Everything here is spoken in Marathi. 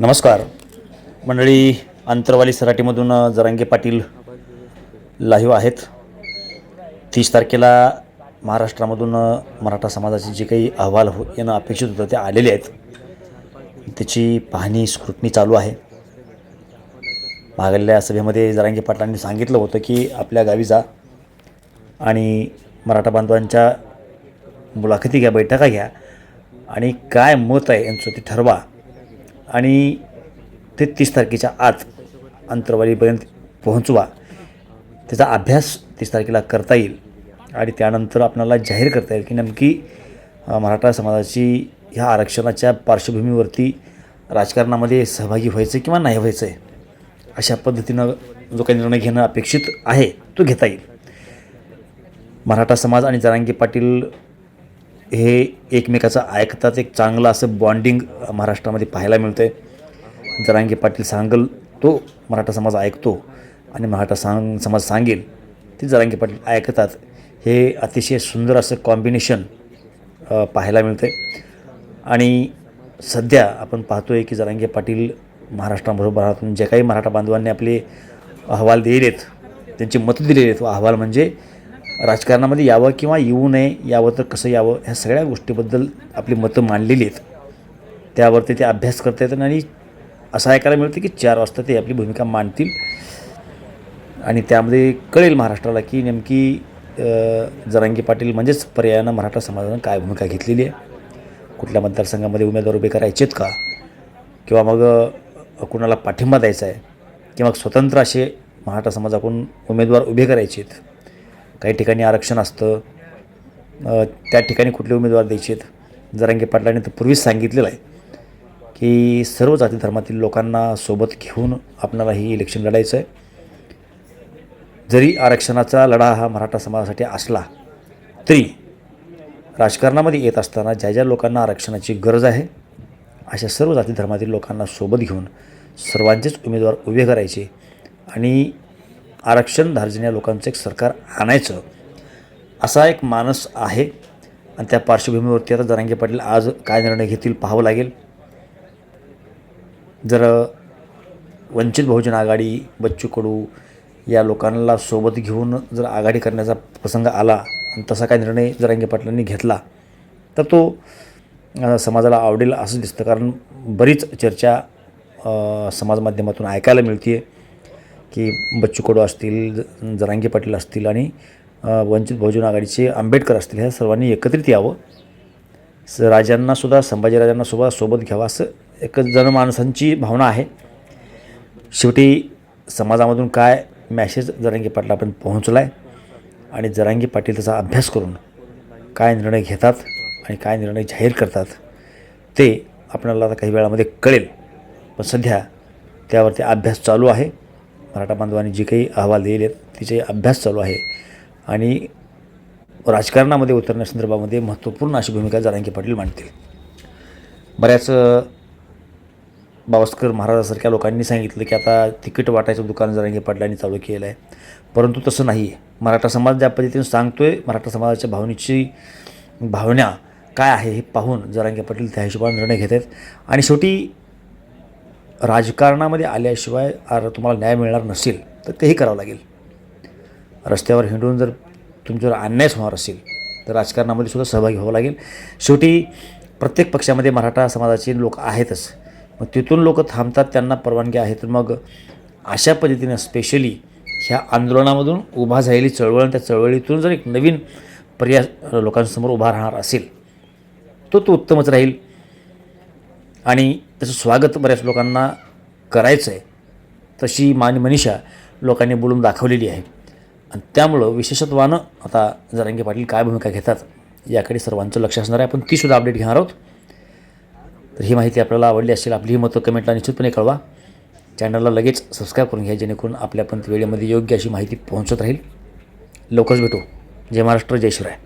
नमस्कार. मंडळी अंतरवाली सराटीमधून जरांगे पाटील लाईव्ह आहेत. तीस तारखेला महाराष्ट्रामधून मराठा समाजाचे जे काही अहवाल हो येणं अपेक्षित होतं ते आलेले आहेत. त्याची पाहणी स्क्रुटनी चालू आहे. मागल्या सभेमध्ये जरांगे पाटलांनी सांगितलं होतं की आपल्या गावी जा आणि मराठा बांधवांच्या मुलाखती घ्या बैठका घ्या आणि काय मत आहे यांचं ते ठरवा. आणि ते तीस तारखेच्या आत अंतरवालीपर्यंत पोहोचवा. त्याचा अभ्यास तीस तारखेला करता येईल आणि त्यानंतर आपणाला जाहीर करता येईल की नेमकी मराठा समाजाची ह्या आरक्षणाच्या पार्श्वभूमीवरती राजकारणामध्ये सहभागी व्हायचं किंवा नाही व्हायचं आहे अशा पद्धतीनं जो काही निर्णय घेणं अपेक्षित आहे तो घेता येईल. मराठा समाज आणि जरांगी पाटील हे एकमेकाचं ऐकतात एक चांगलं असं बॉन्डिंग महाराष्ट्रामध्ये पाहायला मिळतं आहे जरांगे पाटील सांगल तो मराठा समाज ऐकतो आणि मराठा सांग समाज सांगेल. ते जरांगे पाटील ऐकतात. हे अतिशय सुंदर असं कॉम्बिनेशन पाहायला मिळतं आहे आणि सध्या आपण पाहतो आहे की जरांगे पाटील महाराष्ट्राबरोबर जे काही मराठा बांधवांनी आपले अहवाल दिलेले आहेत त्यांची मतं दिलेली आहेत व अहवाल म्हणजे राजकारणामध्ये यावं किंवा येऊ नये यावं तर कसं यावं ह्या सगळ्या गोष्टीबद्दल आपली मतं मांडलेली आहेत. त्यावरती ते अभ्यास करता येतात आणि असं ऐकायला मिळतं की चार वाजता ते आपली भूमिका मांडतील. आणि त्यामध्ये कळेल महाराष्ट्राला की नेमकी जरांगी पाटील म्हणजेच पर्यायानं मराठा समाजानं काय भूमिका घेतलेली आहे? कुठल्या मतदारसंघामध्ये उमेदवार उभे करायचे आहेत का? किंवा मग कुणाला पाठिंबा द्यायचा आहे? किंवा स्वतंत्र असे मराठा समाजाकडून उमेदवार उभे करायचे आहेत काही ठिकाणी आरक्षण असतं. त्या ठिकाणी कुठले उमेदवार द्यायचे आहेत जरांगे पाटलांनी तर पूर्वीच सांगितलेलं आहे की सर्व जाती धर्मातील लोकांना सोबत घेऊन आपणाला ही इलेक्शन लढायचं आहे. जरी आरक्षणाचा लढा हा मराठा समाजासाठी असला तरी राजकारणामध्ये येत असताना ज्या ज्या लोकांना आरक्षणाची गरज आहे अशा सर्व जाती धर्मातील लोकांना सोबत घेऊन सर्वांचेच उमेदवार उभे करायचे आणि आरक्षण धार्जिण्या लोकांचं एक सरकार आणायचं असा एक मानस आहे. आणि त्या पार्श्वभूमीवरती आता जरांगे पाटील आज काय निर्णय घेतील पाहावं लागेल. जर वंचित बहुजन आघाडी बच्चू कडू या लोकांना सोबत घेऊन जर आघाडी करण्याचा प्रसंग आला आणि तसा काय निर्णय जरांगे पाटलांनी घेतला तर तो समाजाला आवडेल असं दिसतं. कारण बरीच चर्चा समाजमाध्यमातून समाज माध्यमातून ऐकायला मिळते आहे की बच्चू कडू असतील ज- जरांगे पाटील असतील आणि वंचित बहुजन आघाडीचे आंबेडकर असतील ह्या सर्वांनी एकत्रित यावं. स राजांनासुद्धा संभाजीराजांनासुद्धा सोबत घ्यावं असं एक जनमानसांची भावना आहे. शेवटी समाजामधून काय मॅसेज जरांगी पाटलापर्यंत पोहोचला आहे आणि जरांगी पाटील त्याचा अभ्यास करून काय निर्णय घेतात आणि काय निर्णय जाहीर करतात ते आपल्याला आता काही वेळामध्ये कळेल. पण सध्या त्यावरती अभ्यास चालू आहे. मराठा बांधवांनी जे काही अहवाल दिलेले आहेत तिचे अभ्यास चालू आहे. आणि राजकारणामध्ये उतरण्यासंदर्भामध्ये महत्त्वपूर्ण अशी भूमिका जारांगी पाटील मांडतील. बऱ्याच बावस्कर महाराजासारख्या लोकांनी सांगितलं की आता तिकीट वाटायचं दुकान जरांगे पाटलांनी चालू केलं आहे. परंतु तसं नाही आहे. मराठा समाज ज्या पद्धतीने सांगतो आहे मराठा समाजाच्या भावनेची भावना काय आहे हे पाहून जरांगे पाटील त्या हिशोबाने निर्णय घेत आहेत आणि शेवटी राजकारणामध्ये आल्याशिवाय आर तुम्हाला न्याय मिळणार नसेल तर तेही करावं लागेल. रस्त्यावर हिंडून जर तुमच्यावर अन्यायच होणार असेल तर राजकारणामध्ये सुद्धा सहभागी व्हावं लागेल. शेवटी प्रत्येक पक्षामध्ये मराठा समाजाचे लोक आहेतच. मग तिथून लोक थांबतात त्यांना परवानगी आहे तर मग अशा पद्धतीनं स्पेशली ह्या आंदोलनामधून उभा झालेली चळवळ आणि त्या चळवळीतून जर एक नवीन पर्याय लोकांसमोर उभा राहणार असेल तो तो उत्तमच राहील. आणि त्याचं स्वागत बऱ्याच लोकांना करायचं आहे तशी मान मनीषा लोकांनी बोलून दाखवलेली आहे. आणि त्यामुळं विशेषत्वानं आता जरांगे पाटील काय भूमिका घेतात याकडे सर्वांचं लक्ष असणार आहे. आपण तीसुद्धा अपडेट घेणार आहोत. तर ही माहिती आपल्याला आवडली असेल आपली ही मतं कमेंटला निश्चितपणे कळवा. चॅनलला लगेच सबस्क्राईब करून घ्या जेणेकरून आपल्यापर्यंत वेळेमध्ये योग्य अशी माहिती पोहोचत राहील. लवकरच भेटू. जय महाराष्ट्र जय शिवराय.